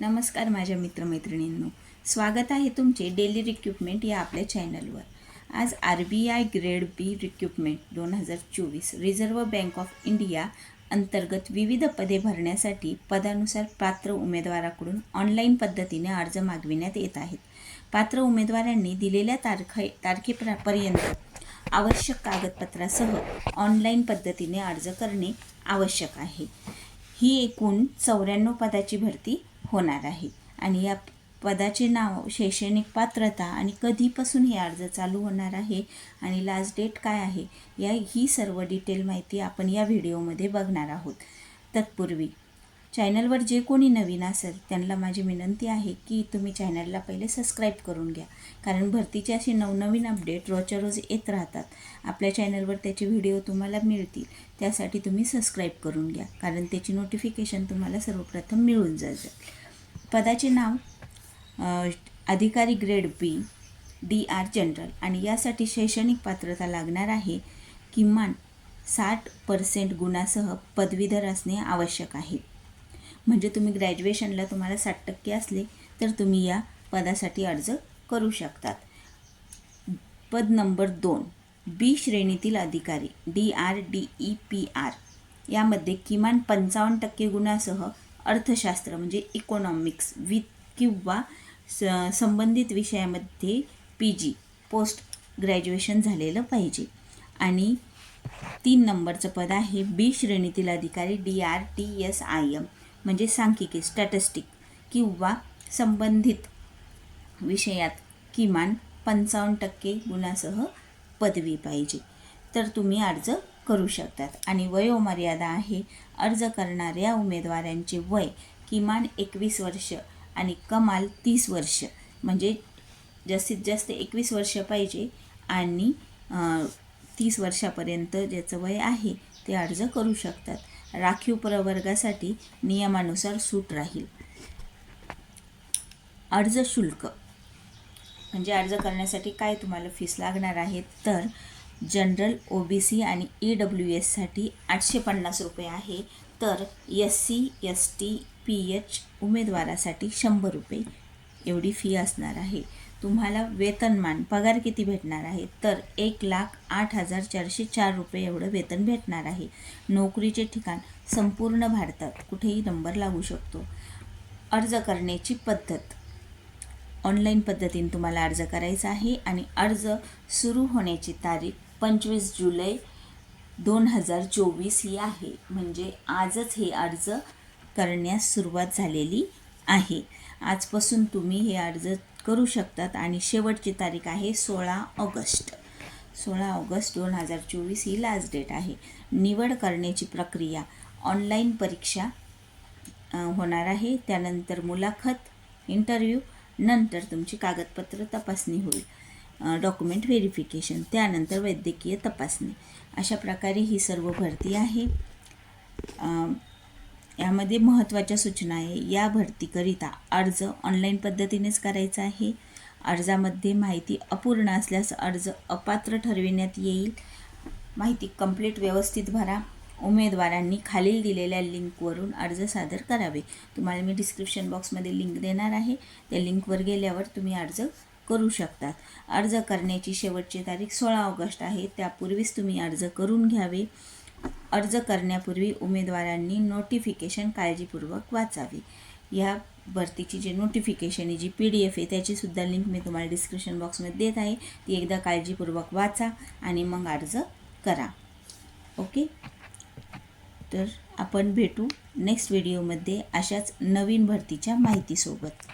नमस्कार माझ्या मित्रमैत्रिणींनो. स्वागत आहे तुमचे डेली रिक्रुटमेंट या आपल्या चॅनलवर. आज R B I grade B recruitment दोन हजार चोवीस रिझर्व्ह बँक ऑफ इंडिया अंतर्गत विविध पदे भरण्यासाठी पदानुसार पात्र उमेदवाराकडून ऑनलाईन पद्धतीने अर्ज मागविण्यात येत आहेत. पात्र उमेदवारांनी दिलेल्या तारखे तारखेपर्यंत आवश्यक कागदपत्रासह ऑनलाईन पद्धतीने अर्ज करणे आवश्यक आहे. ही एकूण चौऱ्याण्णव पदाची भरती होणार आहे. आणि या पदाचे नाव शैक्षणिक पात्रता आणि कधीपासून हे अर्ज चालू होणार आहे आणि लास्ट डेट काय आहे या ही सर्व डिटेल माहिती आपण या व्हिडिओमध्ये बघणार आहोत. तत्पूर्वी चॅनलवर जे कोणी नवीन असेल त्यांना माझी विनंती आहे की तुम्ही चॅनलला पहिले सबस्क्राईब करून घ्या. कारण भरतीचे असे नवनवीन अपडेट रोजच्या रोज येत राहतात. आपल्या चॅनलवर त्याचे व्हिडिओ तुम्हाला मिळतील. त्यासाठी तुम्ही सबस्क्राईब करून घ्या. कारण त्याची नोटिफिकेशन तुम्हाला सर्वप्रथम मिळून जाईल पदाचे नाव अधिकारी grade B D R general. आणि यासाठी शैक्षणिक पात्रता लागणार आहे. किमान साठ पर्सेंट गुणासह पदवीधर असणे आवश्यक आहे. म्हणजे तुम्ही ग्रॅज्युएशनला तुम्हाला साठ टक्के असले तर तुम्ही या पदासाठी अर्ज करू शकतात. पद नंबर दोन बी श्रेणीतील अधिकारी D R D E P R यामध्ये किमान पंचावन्न टक्के गुणासह अर्थशास्त्र म्हणजे इकॉनॉमिक्स विथ किंवा स संबंधित विषयामध्ये पी जी पोस्ट ग्रॅज्युएशन झालेलं पाहिजे. आणि तीन नंबरचं पद आहे बी श्रेणीतील अधिकारी D R T S I M म्हणजे सांख्यिकी स्टॅटिस्टिक किंवा संबंधित विषयात किमान पंचावन्न टक्के गुणासह पदवी पाहिजे. तर तुम्ही अर्ज करू शकतात. आणि वयोमर्यादा आहे. अर्ज करणाऱ्या उमेदवारांचे वय किमान एकवीस वर्ष आणि कमाल तीस वर्ष. म्हणजे जास्तीत जास्त एकवीस वर्ष पाहिजे आणि तीस वर्षापर्यंत ज्याचं वय आहे ते अर्ज करू शकतात. राखीव प्रवर्गासाठी नियमानुसार सूट राहील. अर्ज शुल्क. म्हणजे अर्ज करण्यासाठी काय तुम्हाला फीस लागणार आहे तर जनरल ओ बी सी आणि ई डब्ल्यू एससाठी आठशे पन्नास रुपये आहे. तर S C S T P H उमेदवारासाठी शंभर रुपये एवढी फी असणार आहे. तुम्हाला वेतनमान पगार किती भेटणार आहे? तर एक लाख आठ हजार चारशे चार रुपये एवढं वेतन भेटणार आहे. नोकरीचे ठिकाण संपूर्ण भारतात कुठेही नंबर लागू शकतो. अर्ज करण्याची पद्धत. ऑनलाईन पद्धतीने तुम्हाला अर्ज करायचा आहे आणि अर्ज सुरू होण्याची तारीख पंचवीस जुलै दोन हजार चोवीस ही आहे. म्हणजे आजच हे अर्ज करण्यास सुरुवात झालेली आहे. आजपासून तुम्ही हे अर्ज करू शकतात. आणि शेवटची तारीख आहे सोळा ऑगस्ट. सोळा ऑगस्ट दोन हजार चोवीस ही लास्ट डेट आहे. निवड करण्याची प्रक्रिया ऑनलाईन परीक्षा होणार आहे. त्यानंतर मुलाखत इंटरव्ह्यू नंतर तुमची कागदपत्र तपासणी होईल. डॉक्युमेंट व्हेरिफिकेशन त्यानंतर वैद्यकीय तपासणी. अशा प्रकारे ही सर्व भरती आहे. यामध्ये महत्त्वाच्या सूचना आहे. या भरतीकरिता अर्ज ऑनलाईन पद्धतीनेच करायचा आहे. अर्जामध्ये माहिती अपूर्ण असल्यास अर्ज अपात्र ठरविण्यात येईल. माहिती कंप्लीट व्यवस्थित भरा. उमेदवारांनी खालील दिलेल्या लिंकवरून अर्ज सादर करावे. तुम्हाला मी डिस्क्रिप्शन बॉक्समध्ये लिंक देणार आहे. त्या लिंकवर गेल्यावर तुम्ही अर्ज करू शकतात. अर्ज करण्याची शेवटची तारीख सोळा ऑगस्ट आहे. त्यापूर्वीच तुम्ही अर्ज करून घ्यावे. अर्ज करण्यापूर्वी उमेदवारांनी नोटिफिकेशन काळजीपूर्वक वाचावे. या भरतीची जे नोटिफिकेशन आहे जी पी डी एफ आहे त्याचीसुद्धा लिंक मी तुम्हाला डिस्क्रिप्शन बॉक्समध्ये देत आहे. ती एकदा काळजीपूर्वक वाचा आणि मग अर्ज करा. ओके तर आपण भेटू नेक्स्ट व्हिडिओमध्ये अशाच नवीन भरतीच्या माहितीसोबत.